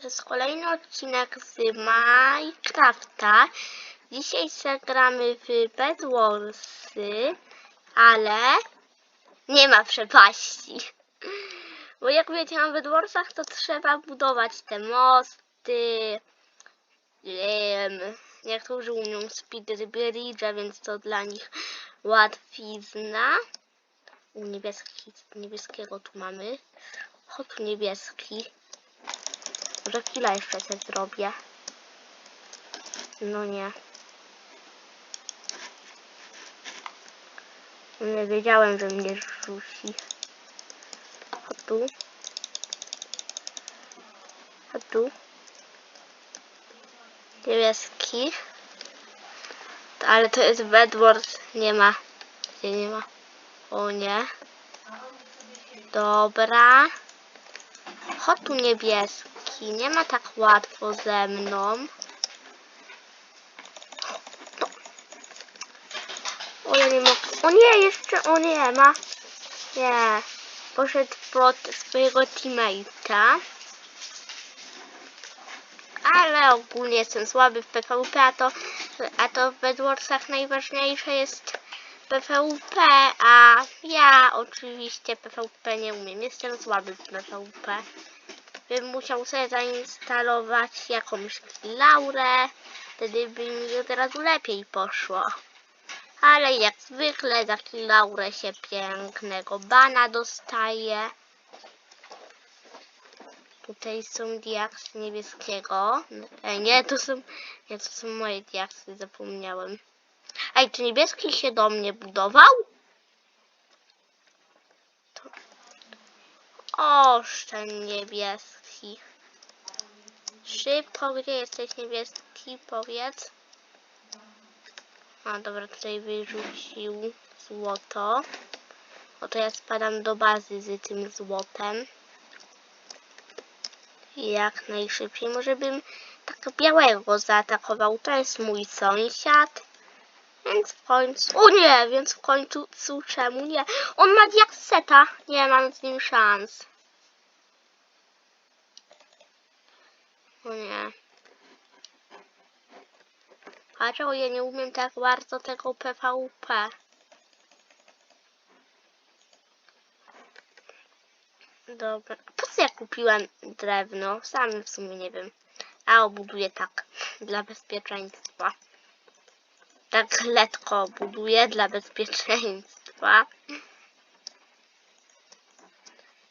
To jest kolejny odcinek z Minecrafta. Dzisiaj zagramy w Bedwarsy, ale nie ma przepaści. Bo jak wiecie, na Bedwarsach to trzeba budować te mosty. Em, niektórzy umią speedbridge, więc to dla nich łatwizna. Niebieski, niebieskiego tu mamy. Tu niebieski. Może chwila jeszcze coś zrobię. No nie. Nie wiedziałem, że mnie rzuci. Chodź tu. Chodź tu. Niebieski. Ale to jest Bedwars. Nie ma. Gdzie nie ma? O nie. Dobra. Chodź tu niebieski. Nie ma tak łatwo ze mną. O, ja nie mogę. O nie, jeszcze, o nie, ma. Nie. Poszedł pod swojego teammate'a. Ale ogólnie jestem słaby w PvP, a to, a to w Bedwarsach najważniejsze jest PvP, a ja oczywiście PvP nie umiem. Jestem słaby w PvP. Bym musiał sobie zainstalować jakąś laurę, wtedy by mi od razu lepiej poszło. Ale jak zwykle za laurę się pięknego bana dostaje. Tutaj są diaksy niebieskiego. Ej, nie, to są, nie, to są moje diaksy, zapomniałem. Ej, czy niebieski się do mnie budował? To... Oszczędź niebieski. Szybko, gdzie jesteś niebieski? Powiedz. A dobra, tutaj wyrzucił złoto. Oto ja spadam do bazy z tym złotem. Jak najszybciej. Może bym tak białego zaatakował. To jest mój sąsiad. Więc w końcu... O nie! Więc w końcu... cu- Czemu nie? On ma diakseta. Nie mam z nim szans. O nie. A czego ja nie umiem tak bardzo tego PvP? Dobra. Po co ja kupiłem drewno? Sam w sumie nie wiem. A obuduję tak. Dla bezpieczeństwa. Tak letko buduję dla bezpieczeństwa.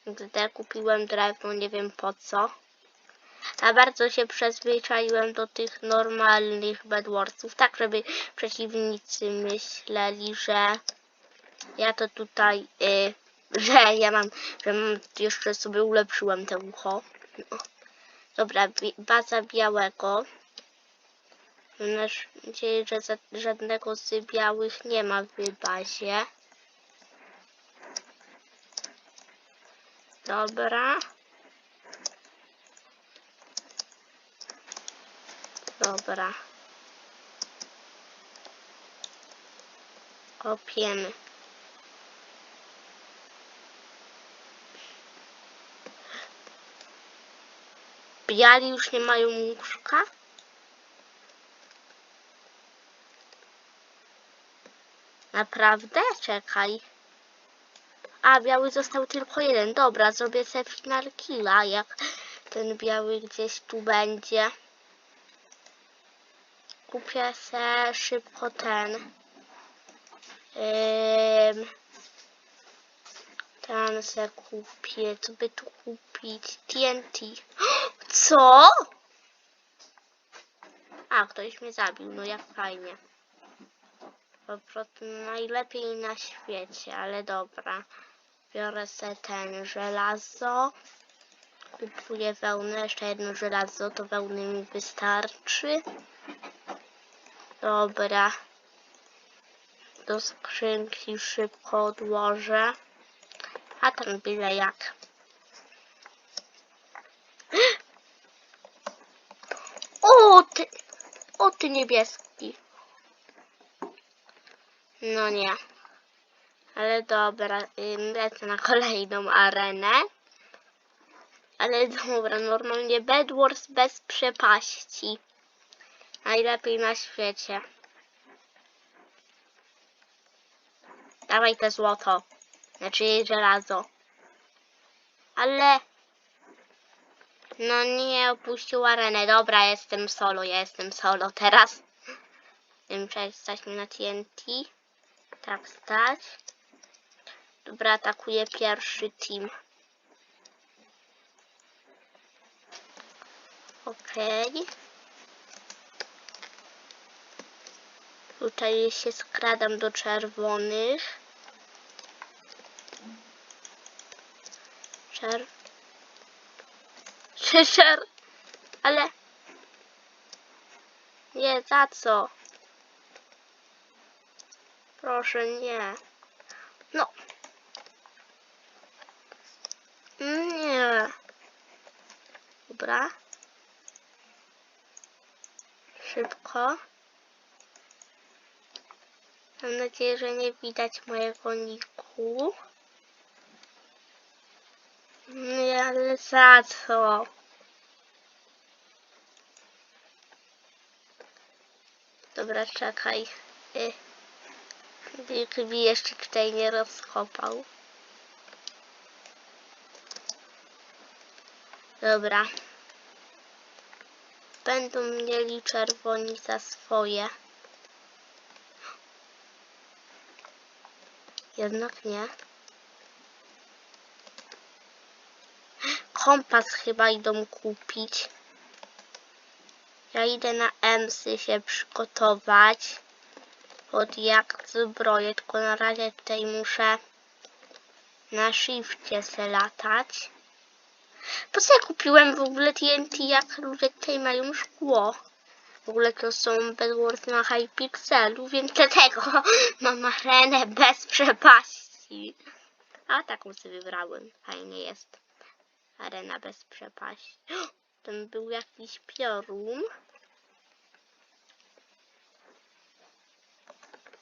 Gdy kupiłem drewno, nie wiem po co. A bardzo się przyzwyczaiłem do tych normalnych bedwarsów, tak żeby przeciwnicy myśleli, że ja to tutaj, y, że ja mam, że mam, jeszcze sobie ulepszyłem te ucho. No. Dobra, baza białego. Mam nadzieję, że za, żadnego z białych nie ma w bazie. Dobra. Dobra. Kopiemy. Biali już nie mają łóżka? Naprawdę? Czekaj. A, biały został tylko jeden. Dobra, zrobię sobie final killa, jak ten biały gdzieś tu będzie. Kupię se szybko ten. Ym, ten se kupię. Co by tu kupić? TNT. Co? A, ktoś mnie zabił. No jak fajnie. Po prostu najlepiej na świecie, ale dobra. Biorę se ten żelazo. Kupuję wełnę, jeszcze jedno żelazo, to wełny mi wystarczy. Dobra. Do skrzynki szybko odłożę. A tam byle jak. O ty! O ty niebieski. No nie. Ale dobra, lecę na kolejną arenę. Ale dobra, normalnie Bedwars bez przepaści. Najlepiej na świecie. Dawaj te złoto. Znaczy żelazo. Ale... No nie, opuścił arenę. Dobra, jestem solo, ja jestem solo teraz. Wiem, czy stać mnie na TNT. Tak, stać. Dobra, atakuje pierwszy team. Okej. Tutaj się skradam do czerwonych. Czer... Czer... Ale... Nie, za co? Proszę, nie. No. Nie. Dobra. Szybko. Mam nadzieję, że nie widać mojego niku. Nie, ale za co? Dobra, czekaj. Y. Nikt mi jeszcze tutaj nie rozkopał. Dobra. Będą mieli czerwoni za swoje. Jednak nie. Kompas chyba idą kupić. Ja idę na emsy się przygotować. Pod jak zbroję, tylko na razie tutaj muszę na shifcie se latać. Po co ja kupiłem w ogóle TNT, jak ludzie tutaj mają szkło? W ogóle to są Bedwars na Hypixelu, więc dlatego mam arenę bez przepaści. A taką sobie wybrałem. Fajnie jest. Arena bez przepaści. Tam był jakiś piorun.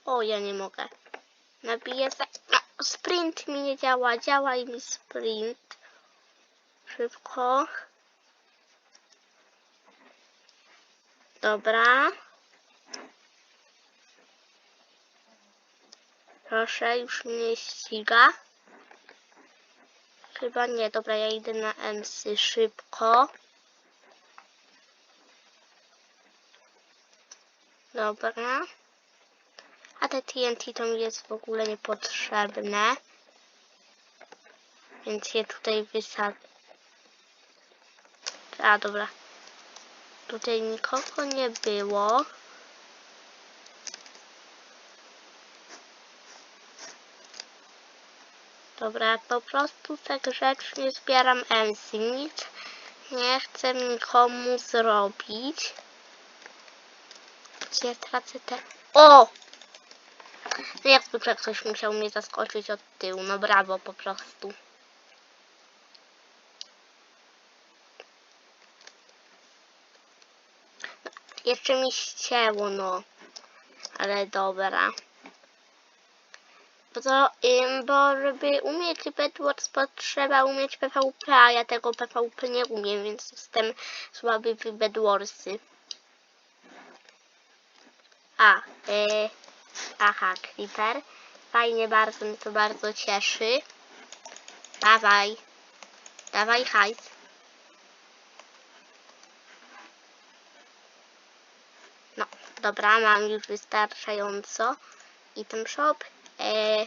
O, ja nie mogę. Nabiję za... No, sprint mi nie działa. Działaj mi sprint. Szybko. Dobra. Proszę, już mnie ściga. Chyba nie, dobra, ja idę na emsy szybko. Dobra. A te TNT to mi jest w ogóle niepotrzebne. Więc je tutaj wysadzę. A, dobra. Tutaj nikogo nie było. Dobra, po prostu tak grzecznie zbieram MC. Nic nie chcę nikomu zrobić. Gdzie tracę te... O! No jak zwykle ktoś musiał mnie zaskoczyć od tyłu. No brawo po prostu. Jeszcze mi ścięło, no. Ale dobra. Bo to, ym, bo żeby umieć Bedwars potrzeba umieć PvP, a ja tego PvP nie umiem, więc jestem słaby w Bedwarsy. A, y, aha, Creeper. Fajnie, bardzo mnie to bardzo cieszy. Dawaj. Dawaj hajs. No, dobra, mam już wystarczająco. I ten shop. E,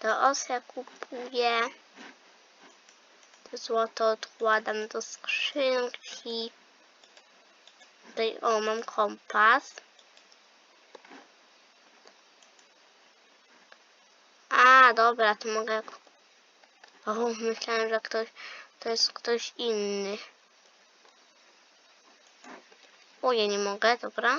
to osę kupuję. Złoto odkładam do skrzynki. Tutaj, o, mam kompas. A, dobra, to mogę... O, myślałem, że ktoś... To jest ktoś inny. O, ja nie mogę, dobra.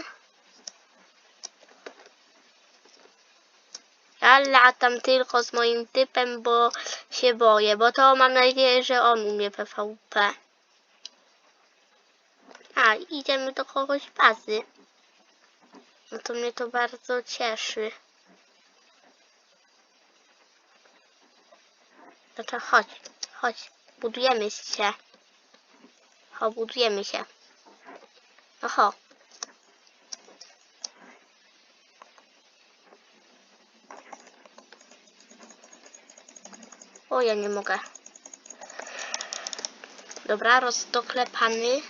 Ja latam tylko z moim typem, bo się boję, bo to mam nadzieję, że on umie PvP. A, idziemy do kogoś bazy. No to mnie to bardzo cieszy. No to chodź, chodź. Budujemy się. Ho, budujemy się. Oho. O, ja nie mogę. Dobra, rozdoklepany.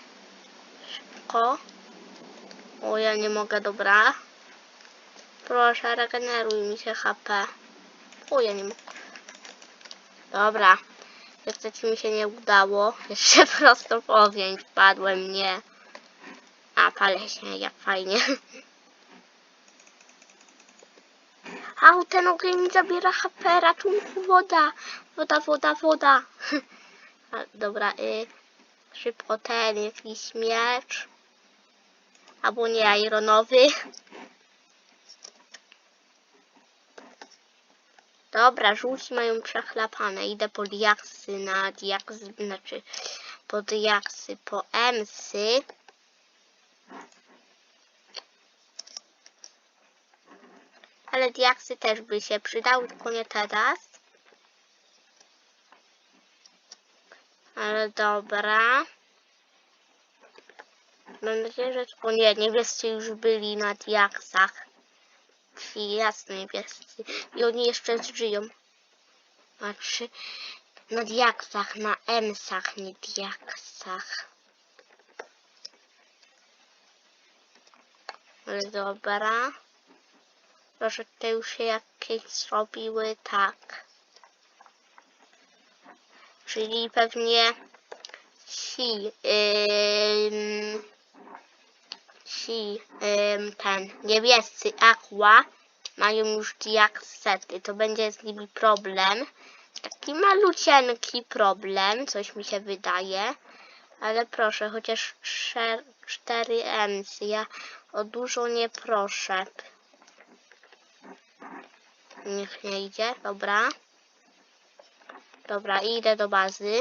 Szybko. O, ja nie mogę, dobra. Proszę, regeneruj mi się HP. O, ja nie mogę. Dobra. Niestety mi się nie udało. Jeszcze prosto w ogień wpadłem, nie. A, palę się, jak fajnie. Au, ten ogień mi zabiera HP, ratunku, woda. Woda, woda, woda. Dobra, y, szybko ten, jakiś miecz. Albo nie, ironowy. Dobra, żółci mają przechlapane. Idę po diaksy na diaksy, znaczy po diaksy, po emsy. Ale diaksy też by się przydały, tylko nie teraz. Ale dobra. Mam nadzieję, że... O nie, niebiescy już byli na diaksach. Ci jasno niebiescy. I oni jeszcze żyją. Znaczy, na diaksach, na emsach, nie diaksach. Ale dobra. Te już się jakieś zrobiły, tak. Czyli pewnie ci, ym, ci, ym, ten, niebiescy aqua mają już diaksety. To będzie z nimi problem. Taki malucieńki problem, coś mi się wydaje. Ale proszę, chociaż 4 MC. Ja o dużo nie proszę. Niech nie idzie, dobra. Dobra, idę do bazy.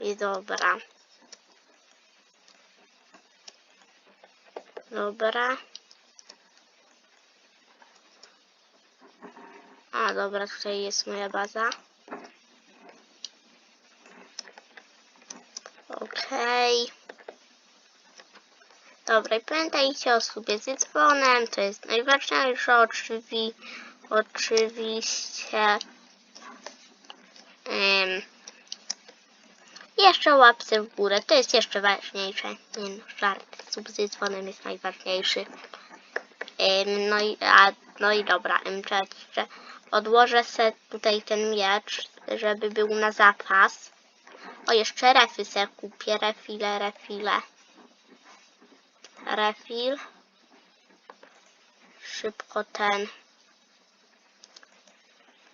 I dobra. Dobra. A, dobra, tutaj jest moja baza. Okej. Dobra, i pamiętajcie o słupie z dzwonem, to jest najważniejsze, oczywi, oczywiście. Ym, jeszcze łapce w górę, to jest jeszcze ważniejsze. Nie no, żart, słup z dzwonem jest najważniejszy. Ym, no, i, a, no i dobra, jeszcze odłożę se tutaj ten miecz, żeby był na zapas. O, jeszcze refy se kupię, refile, refile. Refil. Szybko ten.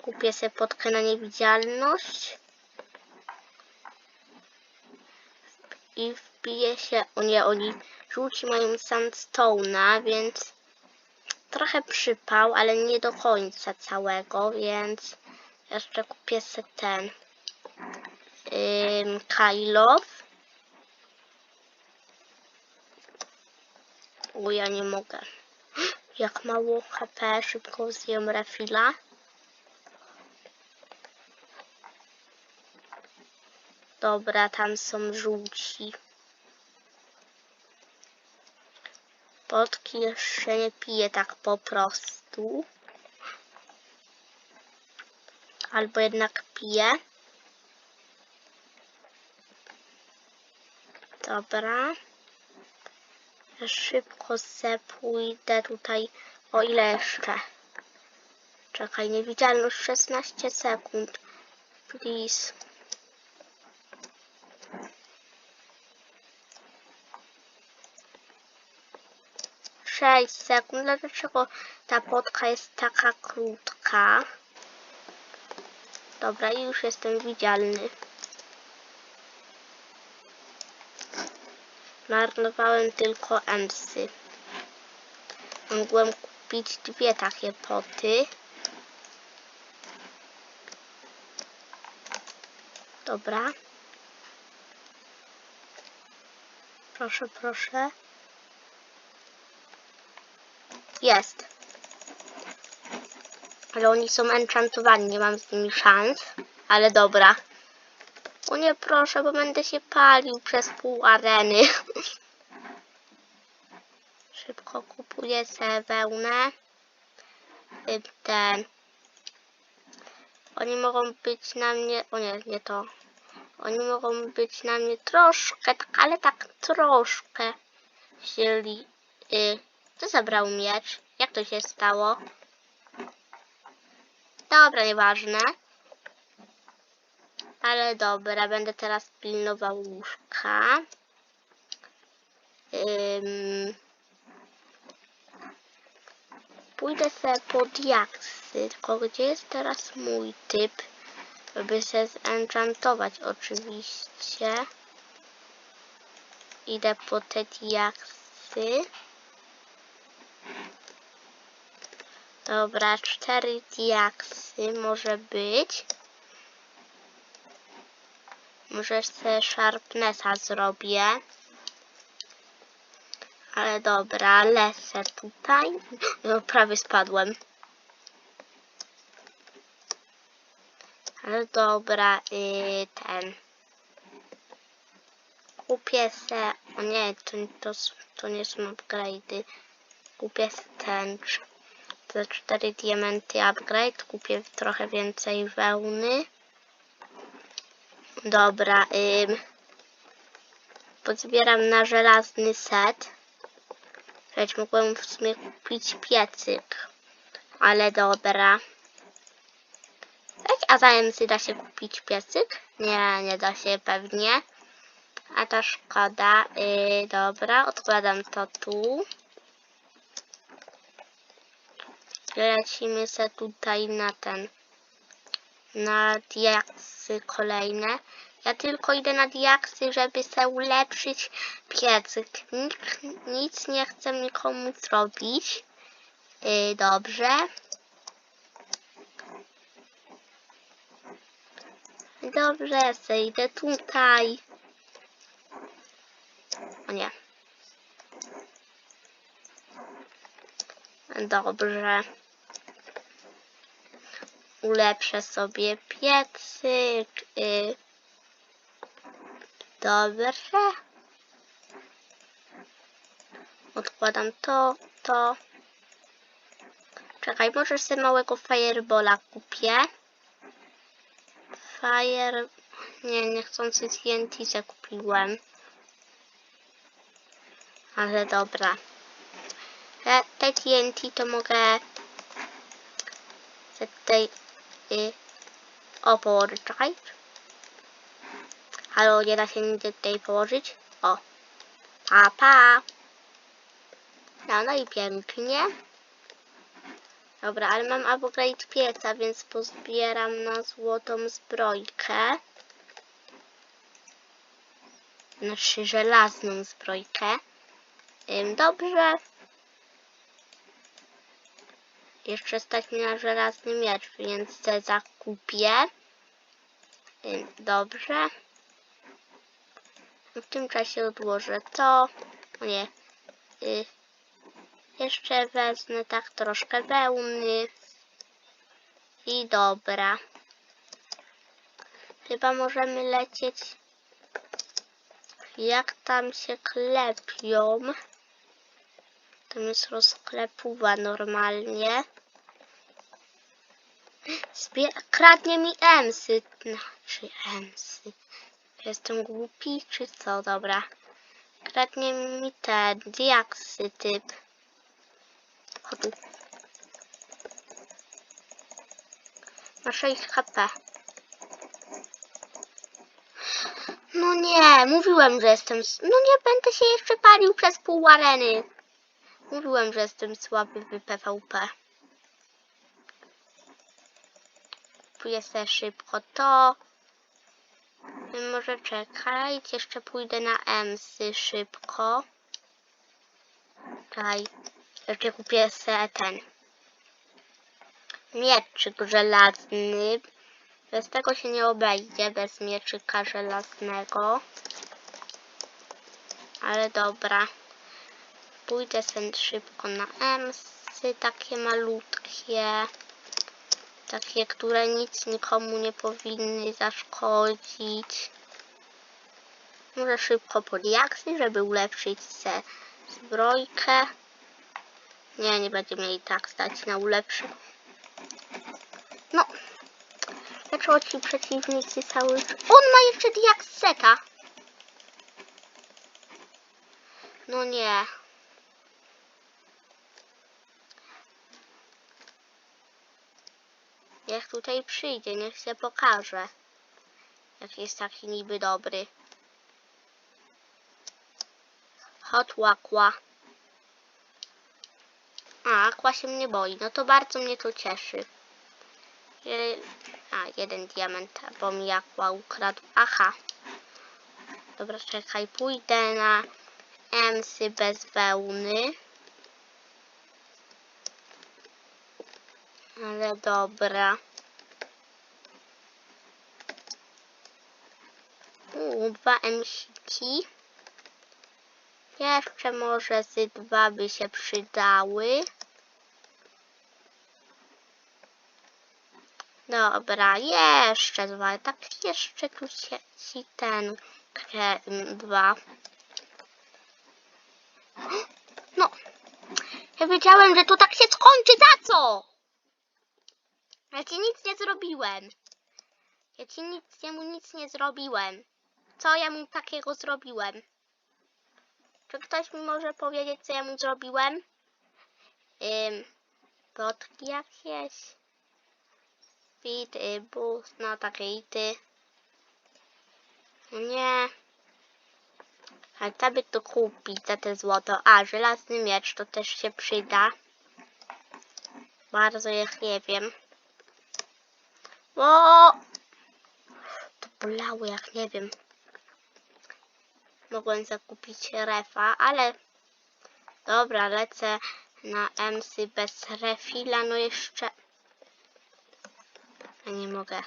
Kupię sobie podkę na niewidzialność. I wbiję się... O nie, oni żółci mają sandstone'a, więc trochę przypał, ale nie do końca całego, więc jeszcze kupię sobie ten ym, Kylow. O, ja nie mogę. Jak mało HP, szybko zjem refila. Dobra, tam są żółci. Potki jeszcze nie piję tak po prostu. Albo jednak piję. Dobra. Szybko se pójdę tutaj. O ile jeszcze? Czekaj, niewidzialność 16 sekund. Please. Sześć sekund. Dlaczego ta podka jest taka krótka? Dobra, już jestem widzialny. Marnowałem tylko emsy. Mogłem kupić dwie takie poty. Dobra. Proszę, proszę. Jest. Ale oni są enchantowani, nie mam z nimi szans. Ale dobra. O nie, proszę, bo będę się palił przez pół areny. Szybko kupuję sobie wełnę. Y, Ten. Oni mogą być na mnie... O nie, nie to. Oni mogą być na mnie troszkę, ale tak troszkę. Jeżeli... Y, kto zabrał miecz? Jak to się stało? Dobra, nieważne. Ale dobra, będę teraz pilnował łóżka. Ym... Pójdę sobie po diaksy, tylko gdzie jest teraz mój typ? Żeby się zenchantować oczywiście. Idę po te diaksy. Dobra, cztery diaksy może być. Może sobie sharpnessa zrobię. Ale dobra, lecę tutaj. No, prawie spadłem. Ale dobra, yy, ten. Kupię se... O nie, to, to, to nie są upgrade'y. Kupię se ten... cz- Te cztery diamenty upgrade. Kupię trochę więcej wełny. Dobra, ym, pozbieram na żelazny set. Lecz mogłem w sumie kupić piecyk. Ale dobra. Ej, a za MC da się kupić piecyk? Nie, nie da się pewnie. A to szkoda. Yy, dobra, odkładam to tu. Lecimy se tutaj na ten na diaksy kolejne. Ja tylko idę na diaksy, żeby se ulepszyć piecyk. Nikt, nic nie chcę nikomu zrobić. Yy, dobrze. Dobrze, se idę tutaj. O nie. Dobrze ulepszę sobie piecyk. Y, dobrze. Odkładam to, to. Czekaj, może sobie małego firebola kupię. Fire... Nie, niechcący TNT zakupiłem. Ale dobra. Te, te TNT to mogę tutaj y, o czekaj. Halo, nie da się nigdzie tutaj położyć? O. Pa, pa. No, no i pięknie. Dobra, ale mam upgrade pieca, więc pozbieram na złotą zbrojkę. Znaczy żelazną zbrojkę. Dobrze. Jeszcze stać mi na żelazny miecz, więc zakupię. Dobrze. W tym czasie odłożę to. Nie. Y, jeszcze wezmę tak troszkę wełny. I dobra. Chyba możemy lecieć. Jak tam się klepią. Tam jest rozklepuwa normalnie. Zbie kradnie mi emsy. Znaczy emsy. Jestem głupi, czy co? Dobra. Kradnie mi te diaksy typ. Chodź. Ma 6 HP. No nie, mówiłem, że jestem... No nie będę się jeszcze palił przez pół areny. Mówiłem, że jestem słaby w PvP. Kupuję sobie szybko to. Może czekać, jeszcze pójdę na Emsy szybko. Czekaj, jeszcze kupię sobie ten mieczyk żelazny. Bez tego się nie obejdzie, bez mieczyka żelaznego. Ale dobra. Pójdę sobie szybko na Emsy, takie malutkie. Takie, które nic nikomu nie powinny zaszkodzić. Może szybko podjaksy, żeby ulepszyć se zbrojkę. Nie, nie będziemy jej tak stać na ulepszy. No. Dlaczego ci przeciwnicy cały... On ma jeszcze diakseta! No nie. Niech tutaj przyjdzie, niech się pokaże. Jak jest taki niby dobry. Hot łakła. A, Aqua się mnie boi. No to bardzo mnie to cieszy. Je... A, jeden diament, bo mi Aqua ukradł. Aha. Dobra, czekaj, pójdę na emsy bez wełny. Ale dobra. Dwa emsiki. Jeszcze może z dwa by się przydały. Dobra, jeszcze dwa. Tak jeszcze tu się ci ten kre, dwa. No. Ja wiedziałem, że to tak się skończy. Za co? Ja ci nic nie zrobiłem. Ja ci nic, ja mu nic nie zrobiłem. Co ja mu takiego zrobiłem? Czy ktoś mi może powiedzieć, co ja mu zrobiłem? Ym, plotki jakieś? Bit, y, bus, no takie ty. Nie. Ale to by to kupić za te złoto. A, żelazny miecz to też się przyda. Bardzo jak nie wiem. O! To bolało jak nie wiem mogłem zakupić refa, ale dobra, lecę na emsy bez refila, no jeszcze ja nie mogę.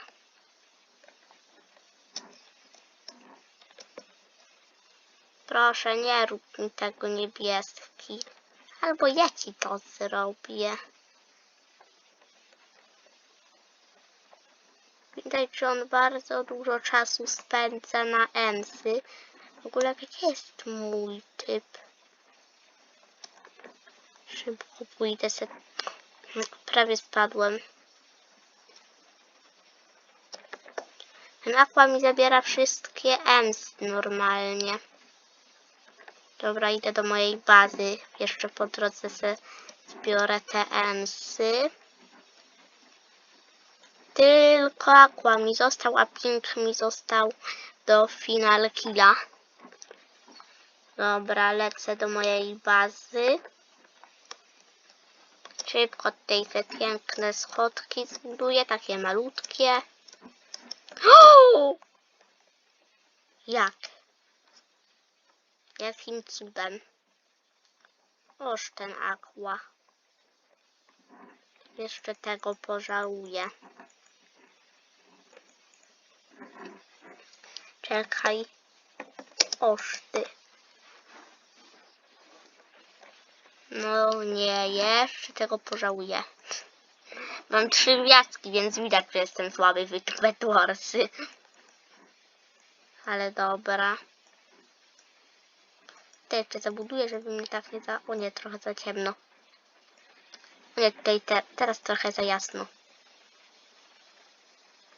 Proszę, nie rób mi tego niebieski. Albo ja ci to zrobię. Widać, że on bardzo dużo czasu spędza na emsy. W ogóle jaki jest mój typ? Szybko pójdę se... Prawie spadłem. Ten aqua mi zabiera wszystkie ems normalnie. Dobra, idę do mojej bazy. Jeszcze po drodze se zbiorę te emsy. Tylko aqua mi został, a pink mi został do final killa. Dobra, lecę do mojej bazy. Szybko tutaj te piękne schodki zbuduję, takie malutkie. O! Jak? Jakim cudem? Oż ten aqua. Jeszcze tego pożałuję. Czekaj. Oż ty. No nie, jeszcze tego pożałuję. Mam trzy gwiazdki, więc widać, że jestem słaby w Bedwarsy. Ale dobra. To jeszcze zabuduję, żeby mi tak nie za... O nie, trochę za ciemno. O nie, tutaj te... teraz trochę za jasno.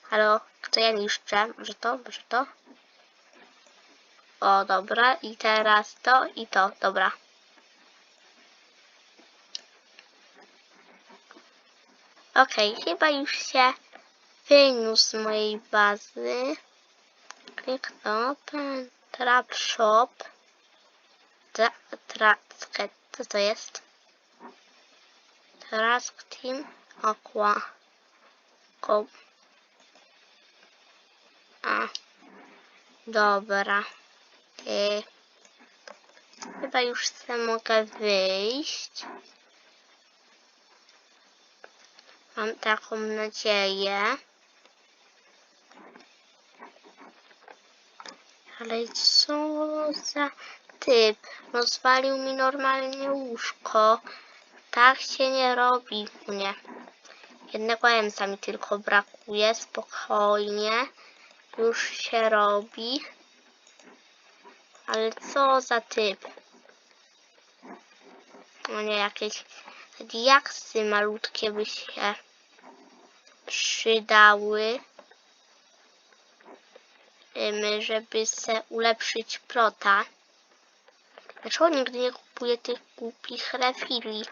Halo, kto ja niszczę? Może to? Może to? O, dobra. I teraz to i to. Dobra. Okej, chyba już się wyniósł z mojej bazy. Click open, trap shop. Tra, tra, co to jest? Trask team, aqua. Go. A, dobra. Y, chyba już sobie mogę wyjść. Mam taką nadzieję. Ale co za typ? Rozwalił mi normalnie łóżko. Tak się nie robi. Nie. Jednego emsa mi tylko brakuje, spokojnie. Już się robi. Ale co za typ? No nie, jakieś diaksy malutkie by się przydały. Żeby se ulepszyć prota. Dlaczego nigdy nie kupuję tych głupich refili?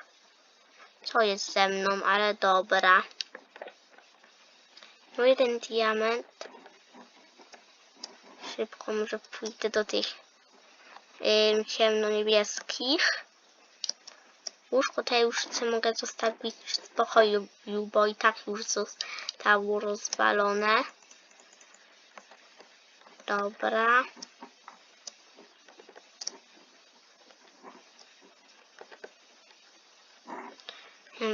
Co jest ze mną, ale dobra. No jeden diament. Szybko może pójdę do tych ciemno-niebieskich. Łóżko ja już mogę zostawić w spokoju, bo i tak już zostało rozwalone. Dobra.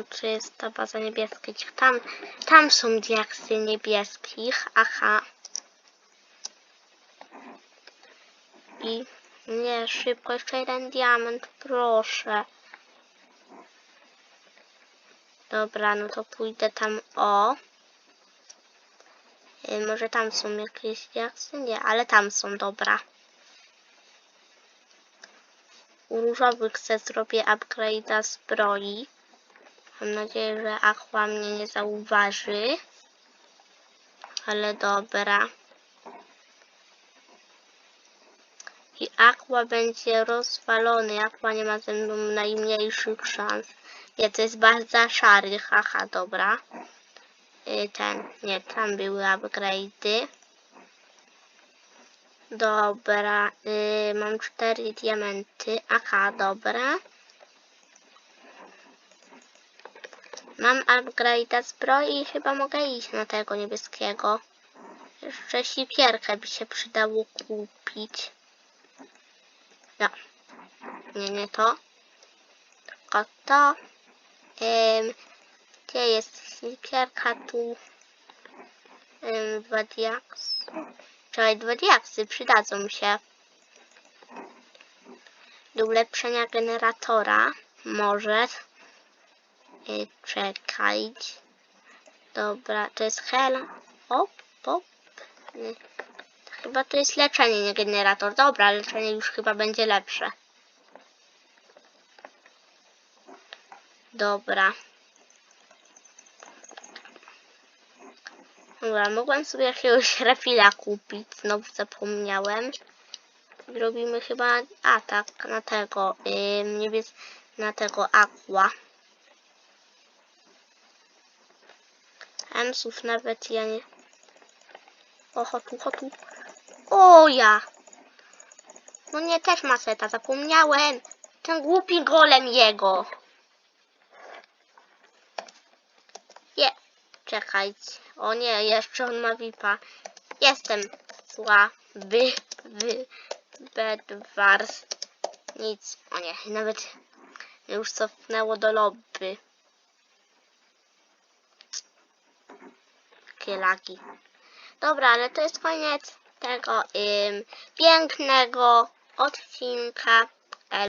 Czy jest ta baza niebieska. Gdzie Tam, tam są diaksy niebieskich. Aha. I nie, szybko, jeszcze jeden diament, proszę. Dobra, no to pójdę tam o. Y, może tam są jakieś diaksy? Nie, ale tam są, dobra. U różowych chcę zrobię upgrade'a zbroi. Mam nadzieję, że Aqua mnie nie zauważy. Ale dobra. I Aqua będzie rozwalony. Aqua nie ma ze mną najmniejszych szans. Nie, to jest bardzo szary. Haha, dobra. Y, Ten, nie, tam były upgrade'y. Dobra, y, mam cztery diamenty. Aha, dobra. Mam upgrade'a zbroi i chyba mogę iść na tego niebieskiego. Jeszcze sikierkę by się przydało kupić. No. Nie, nie to. Tylko to. Ym, gdzie jest sikierka? Tu. Ym, dwa diaksy. Czekaj, dwa diaksy przydadzą się. Do ulepszenia generatora. Może. Y, czekaj. Dobra, to jest hel. Hop, hop. Y, Chyba to jest leczenie, nie generator. Dobra, leczenie już chyba będzie lepsze. Dobra. Dobra, mogłem sobie jakiegoś refila kupić. Znowu zapomniałem. Robimy chyba atak na tego, yy, niebies na tego aqua. Emsów nawet ja nie... O, hotu, hotu. O, ja! No nie, też maseta, zapomniałem. Ten głupi golem jego. Je, czekajcie. O nie, jeszcze on ma VIPa. Jestem słaby, wy, bedwars. Nic, o nie, nawet już cofnęło do lobby. Takie lagi. Dobra, ale to jest koniec tego ym, pięknego odcinka.